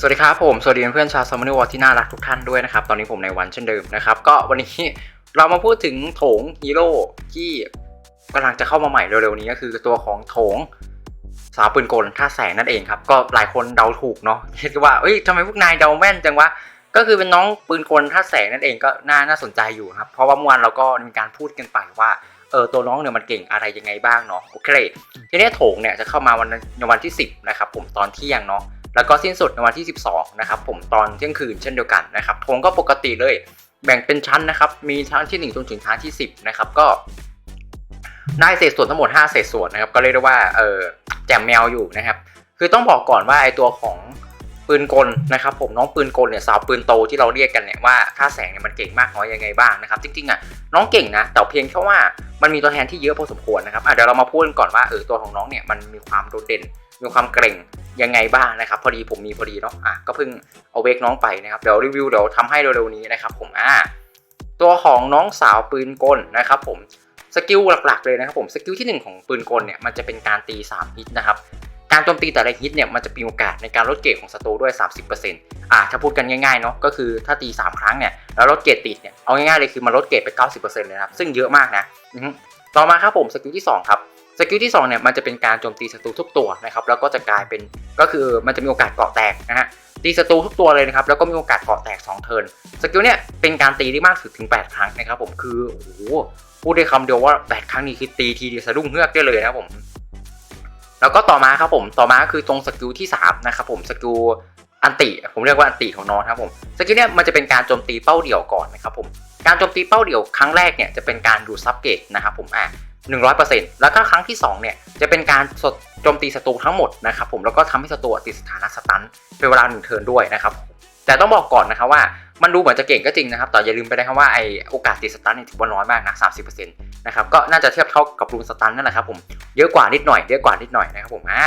สวัสดีครับผมสวัสดีเพื่อนชาวซัมมอนวอร์ที่น่ารักทุกท่านด้วยนะครับ ตอนนี้ผมในวันเช่นเดิมนะครับ ก็วันนี้เรามาพูดถึงโถงฮีโร่ที่กำลังจะเข้ามาใหม่เร็วๆนี้ก็คือตัวของโถงสาวปืนกลท่าแสงนั่นเองครับ ก็หลายคนเดาถูกเนาะคิดว่าเอ้ยทำไมพวกนายเดาแม่นจังวะก็คือเป็นน้องปืนกลท่าแสงนั่นเองก็น่าน่าสนใจอยู่ครับ เพราะว่าเมื่อวานเราก็มีการพูดกันไปว่าเออตัวน้องเนี่ยมันเก่งอะไรยังไงบ้างเนาะโอเคทีนี้โถงเนี่ยจะเข้ามาวันในวันที่ 10นะครับผมตอนเที่ยงเนาะ แล้วก็สิ้นสุดในวันที่ 12 นะครับผมตอนเที่ยงคืนเช่นเดียวกันนะครับโถงก็ปกติเลยแบ่งเป็นชั้นนะครับ มีชั้นที่ 1 จนถึงชั้นที่ 10 นะครับ ก็ได้เศษส่วนทั้งหมด 5 เศษส่วนนะครับ ก็เรียกได้ว่า เออแจมแมวอยู่นะครับ คือต้องบอกก่อนว่าไอตัวของ ปืนกลนะครับผมน้องปืนกลเนี่ยสาวปืนโตที่เราเรียกกันเนี่ยว่าค่าแสงเนี่ยมันเก่งมากน้อยยังไงบ้างนะครับจริงๆอะน้องเก่งนะแต่เพียงแค่ว่ามันมีตัวแทนที่เยอะพอสมควรนะครับเดี๋ยวเรามาพูดกันก่อนว่าเออตัวของน้องเนี่ยมันมีความโดดเด่น มีความเกรงยังไงบ้างนะครับพอดีผมมีพอดีเนาะอะก็เพิ่งเอาเวกน้องไปนะครับเดี๋ยวรีวิวเดี๋ยวทำให้เร็วๆนี้นะครับผมอ่าตัวของน้องสาวปืนกลนะครับผมสกิลหลักๆเลยนะครับผมสกิลที่หนึ่งของปืนกลเนี่ยมันจะเป็นการตี3ฮิตนะครับ การโจมตีแต่ละฮิตเนี่ยมันจะมีโอกาสในการลดเกรดของศัตรูด้วย 30%อ่าถ้าพูดกันง่ายๆเนาะก็คือถ้าตี 3 ครั้งเนี่ยแล้วลดเกรดติดเนี่ยเอาง่ายๆเลยคือมันลดเกรดไป 90%เลยนะครับซึ่งเยอะมากนะต่อมาครับผมสกิลที่สองครับสกิลที่2เนี่ยมันจะเป็นการโจมตีศัตรูทุกตัวนะครับแล้วก็จะกลายเป็นก็คือมันจะมีโอกาสเกาะแตกนะฮะตีศัตรูทุกตัวเลยนะครับแล้วก็มีโอกาสเกาะแตก 2 เทิร์นสกิลเนี่ยเป็นการตีได้มากสุดถึง 8 ครั้งนะครับผมคือโอ้โหพูดได้คำเดียวว่า 8 ครั้งนี้คือตีทีเดียวสะดุ้งเฮือกได้เลยนะครับผม แล้วก็ต่อมาครับผมต่อมาคือตรงสกิลที่3นะครับผมสกิลอันติ ผมเรียกว่าอันติของน้องครับผมสกิลเนี่ยมันจะเป็นการโจมตีเป้าเดี่ยวก่อนนะครับผมการโจมตีเป้าเดี่ยวครั้งแรกเนี่ยจะเป็นการดูดซับเกตนะครับผมอะ100%แล้วก็ครั้งที่2เนี่ยจะเป็นการสดโจมตีศัตรูทั้งหมดนะครับผมแล้วก็ทำให้ศัตรูติดสถานะสตันเป็นเวลาหนึ่งเทิร์นด้วยนะครับแต่ต้องบอกก่อนนะครับว่า มันดูเหมือนจะเก่งก็จริงนะครับ แต่อย่าลืมไปนะครับว่าไอโอกาสติดสตันนี่ถือว่าน้อยมากนะ30%นะครับ ก็น่าจะเทียบเท่ากับรูนสตันนั่นแหละครับผม เยอะกว่านิดหน่อย เยอะกว่านิดหน่อยนะครับผม อ่า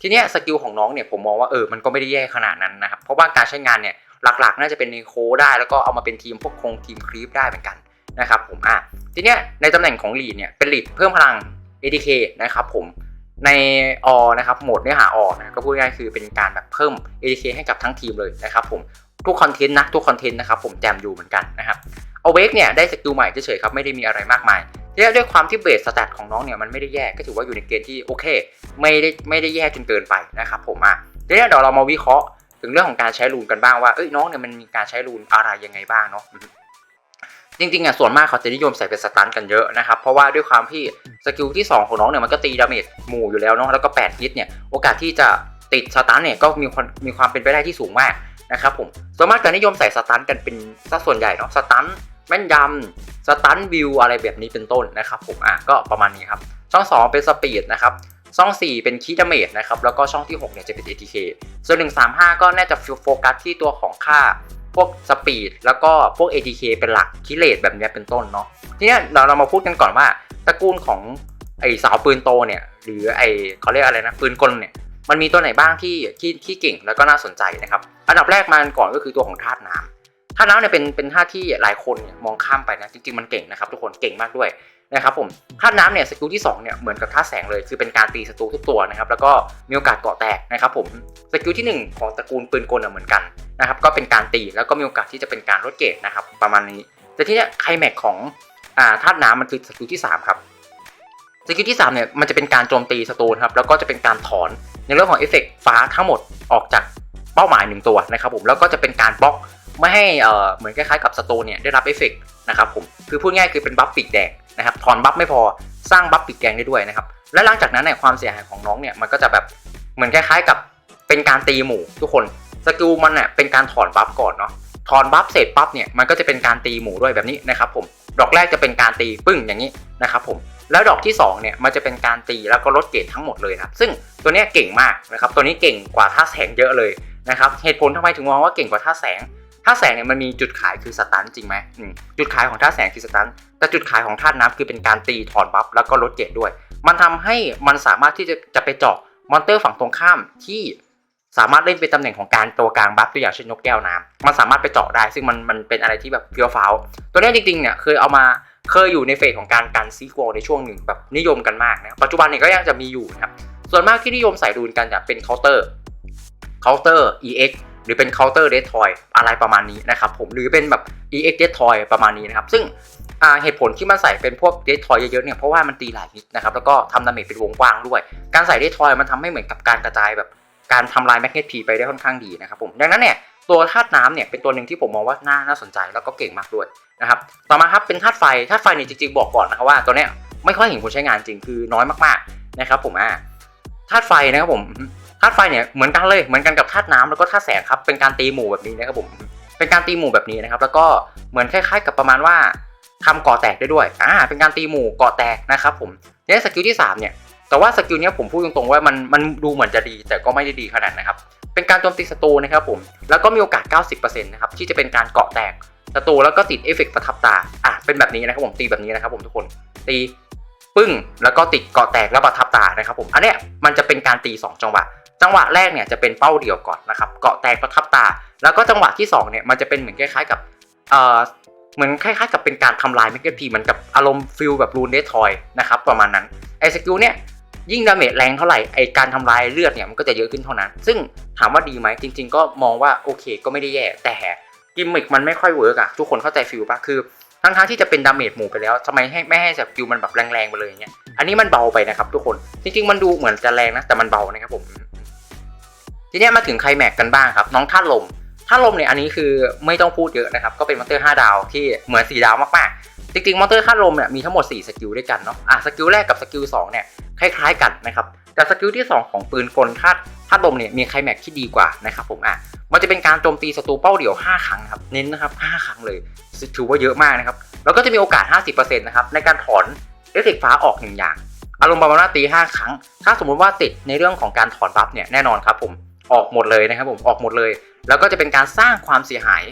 ทีเนี้ยสกิลของน้องเนี่ยผมมองว่าเออ มันก็ไม่ได้แย่ขนาดนั้นนะครับ เพราะว่าการใช้งานเนี่ยหลักๆ น่าจะเป็นในโคได้แล้วก็เอามาเป็นทีมพวกคงทีมครีปได้เหมือนกันนะครับผม อ่าทีเนี้ยในตำแหน่งของลีดเนี่ยเป็นลีดเพิ่มพลัง ATK นะครับผมในอนะครับโหมดเนื้อหาอนะก็พูดง่ายๆคือเป็นการแบบเพิ่ม ATK ให้กับทั้งทีมเลยนะครับผม ทุกคอนเทนต์นะทุกคอนเทนต์นะครับผมแจมอยู่เหมือนกันนะครับเอาเวกเนี่ยได้สกิลใหม่เฉยๆครับไม่ได้มีอะไรมากมายทีนี้ด้วยความที่เบสสแตทของน้องเนี่ยมันไม่ได้แย่ก็ถือว่าอยู่ในเกณฑ์ที่โอเค ไม่ได้ไม่ได้แย่จนเกินไปนะครับผมอะทีนี้เดี๋ยวเรามาวิเคราะห์ถึงเรื่องของการใช้รูนกันบ้างว่าเอ้ยน้องเนี่ยมันมีการใช้รูนอะไรยังไงบ้างเนาะจริงๆอะส่วนมากเขาจะนิยมใส่เป็นสตันกันเยอะนะครับเพราะว่าด้วยความที่สกิลที่ 2 ของน้องเนี่ยมันก็ตีดาเมจหมู่อยู่แล้วเนาะแล้วก็8ฮิตเนี่ยโอกาสที่จะติดสตันเนี่ยก็มีความมีความเป็นไปได้ที่สูงมาก นะครับผมส่วนมากจะนิยมใส่สตันกันเป็นสัดส่วนใหญ่เนาะสตันแม่นยำสตันวิวอะไรแบบนี้เป็นต้นนะครับผมอะก็ประมาณนี้ครับช่อง 2 เป็นสปีดนะครับช่อง 4 เป็นคีดาเมจนะครับแล้วก็ช่องที่ 6 เนี่ยจะเป็น ATK ส่วน 135 ก็น่าจะโฟกัสที่ตัวของค่าพวกสปีดแล้วก็พวก ATK เป็นหลักคิเลตแบบนี้เป็นต้นเนาะทีนี้เราเรามาพูดกันก่อนว่าตระกูลของไอสาวปืนโตเนี่ยหรือไอเขาเรียกอะไรนะปืนกลเนี่ย มันมีตัวไหนบ้างที่ที่ที่เก่งแล้วก็น่าสนใจนะครับ อันดับแรกมาก่อนก็คือตัวของธาตุน้ำธาตุน้ำเนี่ยเป็นเป็นธาตุที่หลายคนเนี่ยมองข้ามไปนะจริงๆมันเก่งนะครับทุกคนเก่งมากด้วยนะครับผมธาตุน้ำเนี่ยสกิลที่2เนี่ยเหมือนกับธาตุแสงเลย คือเป็นการตีศัตรูทุกตัวนะครับแล้วก็มีโอกาสเกาะแตกนะครับผมสกิลที่หนึ่งของตระกูลปืนกลเหมือนกันนะครับก็เป็นการตีแล้วก็มีโอกาสที่จะเป็นการลดเกรดนะครับประมาณนี้ แต่ที่เนี้ยไคลแม็กของอ่าธาตุน้ำมันคือสกิลที่3ครับ สกิลที่3เนี่ยมันจะเป็นการโจมตีศัตรูครับแล้วก็จะเป็นการถอนในเรื่องของเอฟเฟกฟ้าทั้งหมดออกจากเป้าหมายหนึ่งตัวนะครับผมแล้วก็จะเป็นการบล็อกไม่ให้เออเหมือนคล้ายๆกับศัตรูเนี่ยได้รับเอฟเฟกนะครับผมคือพูดง่ายคือเป็นบัฟปีกแดงนะครับถอนบัฟไม่พอสร้างบัฟปีกแดงได้ด้วยนะครับและหลังจากนั้นเนี่ยความเสียหายของน้องเนี่ยมันก็จะแบบเหมือนคล้ายๆกับเป็นการตีหมู่ทุกคนสกิลมันเนี่ยเป็นการถอนบัฟก่อนเนาะถอนบัฟเสร็จปั๊บเนี่ยมันก็จะเป็นการตีหมูด้วยแบบนี้นะครับผมดอกแรกจะเป็นการตีปึ้งอย่างนี้นะครับผม แล้วดอกที่2เนี่ยมันจะเป็นการตีแล้วก็ลดเกรดทั้งหมดเลยครับซึ่งตัวนี้เก่งมากนะครับตัวนี้เก่งกว่าท่าแสงเยอะเลยนะครับเหตุผลทำไมถึงมองว่าเก่งกว่าท่าแสงท่าแสงเนี่ยมันมีจุดขายคือสตันจริงไหมมจุดขายของท่าแสงคือสตันแต่จุดขายของท่าน้ำคือเป็นการตีถอนบัฟแล้วก็ลดเกรดด้วย มันทำให้มันสามารถที่จะจะไปเจาะมอนเตอร์ฝั่งตรงข้ามที่สามารถเล่นเป็นตำแหน่งของการตัวกลางบัฟตัวอย่างเช่นนกแก้วน้ำมันสามารถไปเจาะได้ ซึ่งมันมันเป็นอะไรที่แบบเฟี้ยวฟ้าวตัวนี้จริงๆเนี่ยเคยเอามา เคยอยู่ในเฟสของการกันซีกวอลในช่วงหนึ่งแบบนิยมกันมากนะปัจจุบันเนี่ยก็ยังจะมีอยู่นะครับส่วนมากที่นิยมใส่ดูนกันจะเป็นเคาน์เตอร์เคาน์เตอร์ EX หรือเป็น counter death toy อะไรประมาณนี้นะครับผมหรือเป็นแบบ ex death toy ประมาณนี้นะครับซึ่งเหตุผลที่มันใส่เป็นพวก death toy เยอะๆเนี่ยเพราะว่ามันตีหลายฮิตนะครับแล้วก็ทำดาเมจเป็นวงกว้างด้วย การใส่ death toy มันทำให้เหมือนกับการกระจายแบบการทำลายแมกเนตพีไปได้ค่อนข้างดีนะครับผมดังนั้นเนี่ยตัวธาตุน้ำเนี่ยเป็นตัวหนึ่งที่ผมมองว่าน่าน่าสนใจแล้วก็เก่งมากด้วย นะครับ ต่อมาครับเป็นธาตุไฟ ธาตุไฟเนี่ยจริงๆบอกก่อนนะครับว่าตัวเนี้ยไม่ค่อยเห็นคนใช้งานจริงคือน้อยมากๆนะครับ ผมอ่าธาตุไฟนะครับผมธาตุไฟเนี่ยเหมือนกันเลยเหมือนกันกับธาตุน้ำแล้วก็ธาตุแสงครับเป็นการตีหมู่แบบนี้นะครับผม เป็นการตีหมู่แบบนี้นะครับ แล้วก็เหมือนคล้ายๆ กับประมาณว่าทำก่อแตกได้ด้วยอ่าเป็นการตีหมู่ก่อแตกนะครับผมในสกิลที่สามเนี่ยแต่ว่าสกิลเนี้ยผมพูดตรงๆว่ามันมันดูเหมือนจะดีแต่ก็ไม่ได้ดีขนาดนะครับ เป็นการโจมตีศัตรูนะครับผม แล้วก็มีโอกาส 90%นะครับที่จะเป็นการเกาะแตก ศัตรูแล้วก็ติดเอฟเฟกต์ประทับตาอะเป็นแบบนี้นะครับผมตีแบบนี้นะครับผมทุกคนตีปึ้งแล้วก็ติดเกาะแตกแล้วประทับตานะครับผมอันเนี้ยมันจะเป็นการตี 2 จังหวะ จังหวะแรกเนี่ยจะเป็นเป้าเดียวก่อนนะครับเกาะแตกประทับตา แล้วก็จังหวะที่2เนี่ยมันจะเป็นเหมือนคล้ายๆกับเอ่อเหมือนคล้ายๆกับเป็นการทำลายแมกกาพีเหมือนกับอารมณ์ฟิลแบบรูนเดทอยนะครับประมาณนั้นไอ้สกิลเนี่ยยิ่งดาเมจแรงเท่าไหร่ไอการทำลายเลือดเนี่ยมันก็จะเยอะขึ้นเท่านั้น ซึ่งถามว่าดีไหมจริง ๆ ก็มองว่าโอเคก็ไม่ได้แย่แต่ กิมมิกมันไม่ค่อยเวิร์กอะทุกคนเข้าใจฟิลปะคือทั้งทั้งๆที่จะเป็นดาเมจหมู่ไปแล้วทำไมให้ไม่ให้สกิลมันแบบแรงๆไปเลยอย่างเงี้ยอันนี้มันเบาไปนะครับ ทุกคนจริงๆมันดูเหมือนจะแรงนะแต่มันเบานะครับผมทีนี้มาถึงไคลแม็กกันบ้างครับ น้องท่าลมท่าลมเนี่ยอันนี้คือไม่ต้องพูดเยอะนะครับ ก็เป็นมอนเตอร์ 5 ดาวที่เหมือน 4 ดาวมากๆ จริงๆมอนเตอร์ท่าลมเนี่ยมีทั้งหมด 4 สกิลด้วยกันเนาะอะสกิลแรกกับสกิล2เนี่ยคล้ายๆกันนะครับแต่สกิลที่ 2 ของปืนกลธา ธาตุลมเนี่ยมีไคลแม็กที่ดีกว่านะครับผมอะมันจะเป็นการโจมตีศัตรูเป้าเดี่ยว 5 ครั้งครับเน้นนะครับ 5 ครั้งเลยถือว่าเยอะมากนะครับแล้วก็จะมีโอกาส 50%นะครับในการถอนเอฟเฟกต์ฟ้าออกหนึ่งอย่าง อารมณ์ประมาณว่าตี5ครั้ง ถ้าสมมุติว่าติดในเรื่องของการถอนบัฟเนี่ยแน่นอนครับผมออกหมดเลยนะครับผมออกหมดเลย แล้วก็จะเป็นการสร้างความเสียหาย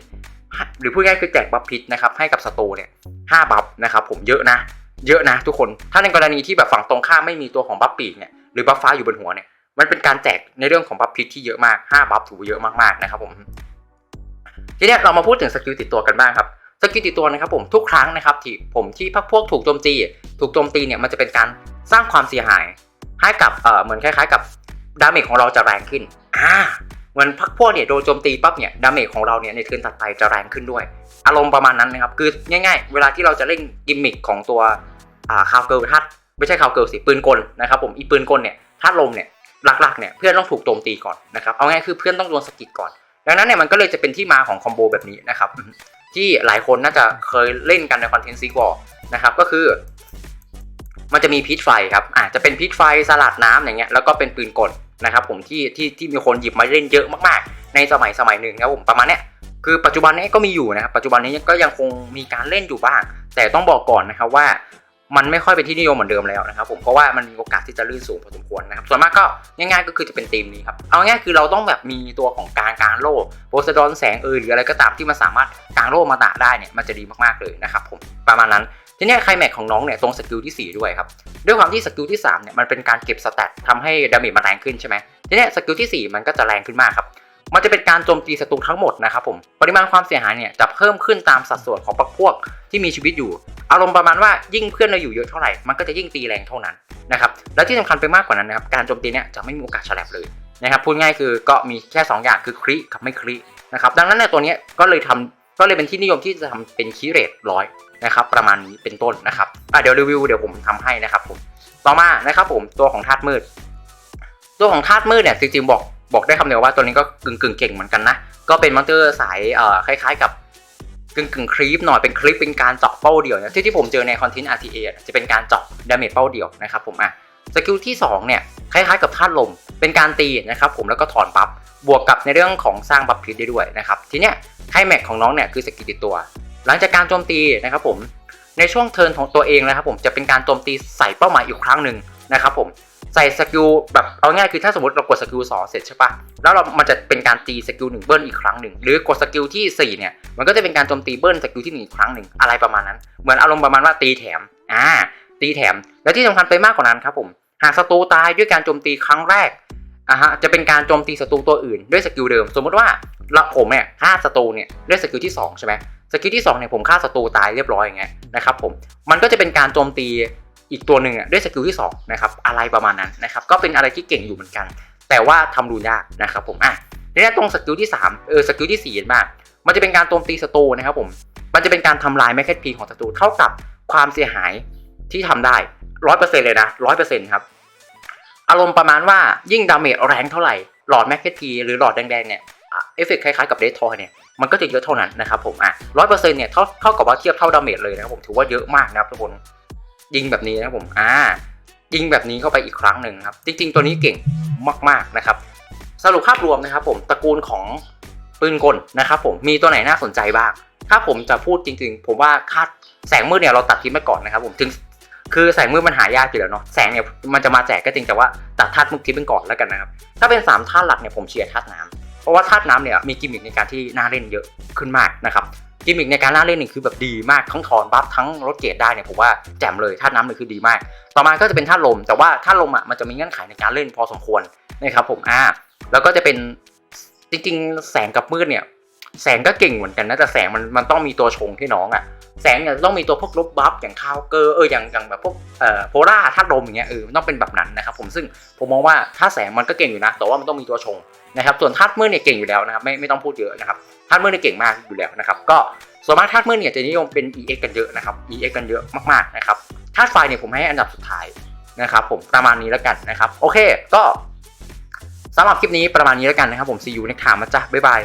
หรือพูดง่ายคือแจกบัฟพิษนะครับให้กับศัตรูเนี่ย5บัฟนะครับผมเยอะนะ เยอะนะทุกคนถ้าในกรณีที่แบบฝั่งตรงข้ามไม่มีตัวของบัฟปีกเนี่ยหรือบัฟฟ้าอยู่บนหัวเนี่ย มันเป็นการแจกในเรื่องของบัฟพิษที่เยอะมาก5บัฟถือว่าเยอะมากๆนะครับผมทีเนี้ยเรามาพูดถึงสกิลติดตัวกันบ้างครับสกิลติดตัวนะครับผมทุกครั้งนะครับที่ผมที่พักพวกถูกโจมตี ถูกโจมตีเนี่ยมันจะเป็นการสร้างความเสียหายให้กับเอ่อเหมือนคล้ายๆ กับดาเมจของเราจะแรงขึ้นอ่าเหมือนพักพวกเนี่ยโดนโจมตีปั๊บเนี่ยดาเมจของเราเนี่ยในเทิร์นถัดไปจะแรงขึ้นด้วย อารมณ์ประมาณนั้นนะครับคือง่ายๆ เวลาที่เราจะเล่นกิมมิคของตัวอ่าคาวเกิลทัดไม่ใช่คาวเกิลสิปืนกลนะครับผมอีปืนกลเนี่ยทัดลมเนี่ย หลักๆเนี่ยเพื่อนต้องถูกโจมตีก่อนนะครับเอาง่ายคือเพื่อนต้องโดนสกิดก่อน ดังนั้นเนี่ยมันก็เลยจะเป็นที่มาของคอมโบแบบนี้นะครับที่หลายคนน่าจะเคยเล่นกันในคอนเทนต์ซีกอร์นะครับก็คือ มันจะมีพิษไฟครับอาจจะเป็นพิษไฟสลัดน้ำอย่างเงี้ยแล้วก็เป็นปืนกลนะครับผมที่ที่ที่มีคนหยิบมาเล่นเยอะมากๆ ในสมัยสมัยหนึ่งครับผมประมาณเนี้ยคือปัจจุบันนี้ก็มีอยู่นะครับปัจจุบันนี้ก็ยังคงมีการเล่นอยู่บ้าง แต่ต้องบอกก่อนนะครับว่า มันไม่ค่อยเป็นที่นิยมเหมือนเดิมแล้วนะครับผมเพราะว่ามันมีโอกาสที่จะลื่นสูงพอสมควรนะครับส่วนมากก็ง่ายๆก็คือจะเป็นธีมนี้ครับเอาง่ายคือเราต้องแบบมีตัวของการกลางโล่โพสดอนแสงเอยหรืออะไรก็ตามที่มันสามารถกลางโล่มาตะได้เนี่ยมันจะดีมากๆเลยนะครับผมประมาณนั้นทีนี้ไคลแม็กของน้องเนี่ยตรงสกิลที่ 4 ด้วยครับด้วยความที่สกิลที่3เนี่ยมันเป็นการเก็บสแตททำให้ดาเมจมันแรงขึ้นใช่ไหมทีนี้สกิลที่ 4 มันก็จะแรงขึ้นมากครับ มันจะเป็นการโจมตีศัตรูทั้งหมดนะครับผม ปริมาณความเสียหายเนี่ยจะเพิ่มขึ้นตามสัดส่วนของพรรคพวกที่มีชีวิตอยู่ อารมณ์ประมาณว่ายิ่งเพื่อนเราอยู่เยอะเท่าไหร่ มันก็จะยิ่งตีแรงเท่านั้นนะครับ และที่สำคัญไปมากกว่านั้นนะครับ การโจมตีเนี่ยจะไม่มีโอกาสฉลับเลยนะครับ พูดง่ายคือก็มีแค่ 2 อย่างคือคริกับไม่ครินะครับ ดังนั้นในตัวนี้ก็เลยทำก็เลยเป็นที่นิยมที่จะทำเป็นคีเรทร้อยนะครับประมาณนี้เป็นต้นนะครับอะเดี๋ยวรีวิวเดี๋ยวผมทำให้นะครับผม ต่อมานะครับผมตัวของธาตุมืด ตัวของธาตุมืดเนี่ยจริงๆบอก บอกได้คำเดียวว่าตัวนี้ก็กึ่งกึ่งเก่งเหมือนกันนะ ก็เป็นมอนเตอร์สายเอ่อคล้ายๆกับกึ่งกึ่งคลิปหน่อยเป็นคลิปเป็นการเจาะเป้าเดียวนะที่ที่ผมเจอในคอนเทนต์ RTA จะเป็นการเจาะดาเมจเป้าเดียวนะครับผมอะสกิลที่2เนี่ยคล้ายๆกับธาตุลมเป็นการตีนะครับผมแล้วก็ถอนปั๊บบวกกับในเรื่องของสร้างบัฟพิษได้ด้วยนะครับทีเนี้ยไฮแม็กของน้องเนี่ยคือสกิลติดตัว หลังจากการโจมตีนะครับผมในช่วงเทิร์นของตัวเองนะครับผมจะเป็นการโจมตีใส่เป้าหมายอีกครั้งหนึ่งนะครับผม ใส่สกิลแบบเอาง่ายคือถ้าสมมติเรากดสกิล2เสร็จใช่ปะแล้วเรามันจะเป็นการตีสกิลหนึ่งเบิ้ลอีกครั้งหนึ่งหรือกดสกิลที่ 4 เนี่ย มันก็จะเป็นการโจมตีเบิ้ลสกิลที่หนึ่งอีกครั้งหนึ่งอะไรประมาณนั้น เหมือนอารมณ์ประมาณว่าตีแถมอ่าตีแถม และที่สำคัญไปมากกว่านั้นครับผมหากศัตรูตายด้วยการโจมตีครั้งแรกอะฮะจะเป็นการโจมตีศัตรูตัวอื่นด้วยสกิลเดิม สมมติว่าเราผมเนี่ยฆ่าศัตรูเนี่ยด้วยสกิลที่สองใช่ไหมสกิลที่สองเนี่ยผมฆ่าศัตรูตายเรียบร้อยอย่างเงี้ยนะครับผมมันก็จะเป็นการโจมตี อีกตัวหนึ่งอะด้วยสกิลที่2นะครับอะไรประมาณนั้นนะครับก็เป็นอะไรที่เก่งอยู่เหมือนกัน แต่ว่าทำรูนยากนะครับผมอะทีนี้ตรงสกิลที่3เออสกิลที่4เห็นมากมันจะเป็นการโจมตีศัตรูนะครับผมมันจะเป็นการทำลายแมคเก็ตพีของศัตรูเท่ากับความเสียหายที่ทำได้ร้อยเปอร์เซ็นเลยนะร้อยเปอร์เซ็นครับอารมณ์ประมาณว่ายิ่งดาเมจแรงเท่าไหร่หลอดแมคเก็ตพีหรือหลอดแดงๆเนี่ยเอฟเฟกต์คล้ายๆกับเดททอยเนี่ยมันก็จะเยอะเท่านั้นนะครับผมอะร้อยเปอร์เซ็นต์เนี่ยเท่าเท่ากับว่าเทียบเท่าดาเมจเลยนะครับผมถือว่าเยอะมากนะครับทุกคน ยิงแบบนี้นะผมอ่ายิงแบบนี้เข้าไปอีกครั้งหนึ่งครับ จริงๆ ตัวนี้เก่งมากๆนะครับ สรุปภาพรวมนะครับ ผมตระกูลของปืนกลนะครับ ผมมีตัวไหนน่าสนใจบ้าง ถ้าผมจะพูดจริง ๆ ผมว่าคาดแสงมืดเนี่ยเราตัดทิ้งไปก่อนนะครับ ผมถึงคือแสงมืดมันหายากอยู่แล้วเนาะแสงเนี่ยมันจะมาแจกก็จริงแต่ว่าตัดธาตุมืดทิ้งไปก่อนแล้วกันนะครับ ถ้าเป็นสามธาตุหลักเนี่ยผมเชียร์ธาตุน้ำเพราะว่าธาตุน้ำเนี่ยมีกิมมิคในการที่น่าเล่นเยอะขึ้นมากนะครับ กิมมิคในการน่าเล่นนี่คือแบบดีมากทั้งถอนบัฟทั้งลดเกรดได้เนี่ยผมว่าแจ่มเลยธาตุน้ำเลยคือดีมาก ต่อมาก็จะเป็นธาตุลม แต่ว่าธาตุลมอะมันจะมีเงื่อนไขในการเล่นพอสมควรนะครับผมอ่าแล้วก็จะเป็นจริงๆ แสงกับมืดเนี่ย แสงก็เก่งเหมือนกันนะแต่แสงมันมันต้องมีตัวชงให้น้องอะ่ะแสงเนี่ยต้องมีตัวพวกลบบัฟอย่างคาวเกอร์เอออย่างอย่างแบบพวกเอ่อโพล่าธาตุลมอย่างเงี้ยเออมันต้องเป็นแบบนั้นนะครับผมซึ่งผมมองว่าถ้าแสงมันก็เก่งอยู่นะ แต่ว่ามันต้องมีตัวชงนะครับส่วนธาตุมืดเนี่ยเก่งอยู่แล้วนะครับไม่ไม่ต้องพูดเยอะนะครับธาตุมืดเนี่ยเก่งมากอยู่แล้วนะครับก็ส่วนมากธาตุมืดเนี่ยจะนิยมเป็น EX กันเยอะนะครับ EX กันเยอะมากๆนะครับธาตุไฟเนี่ยผมให้อันดับสุดท้ายนะครับผมประมาณนี้แล้วกันนะครับโอเคก็สำหรับคลิปนี้ประมาณนี้แล้วกันนะครับผม see you next time นะจ๊ะบ๊ายบาย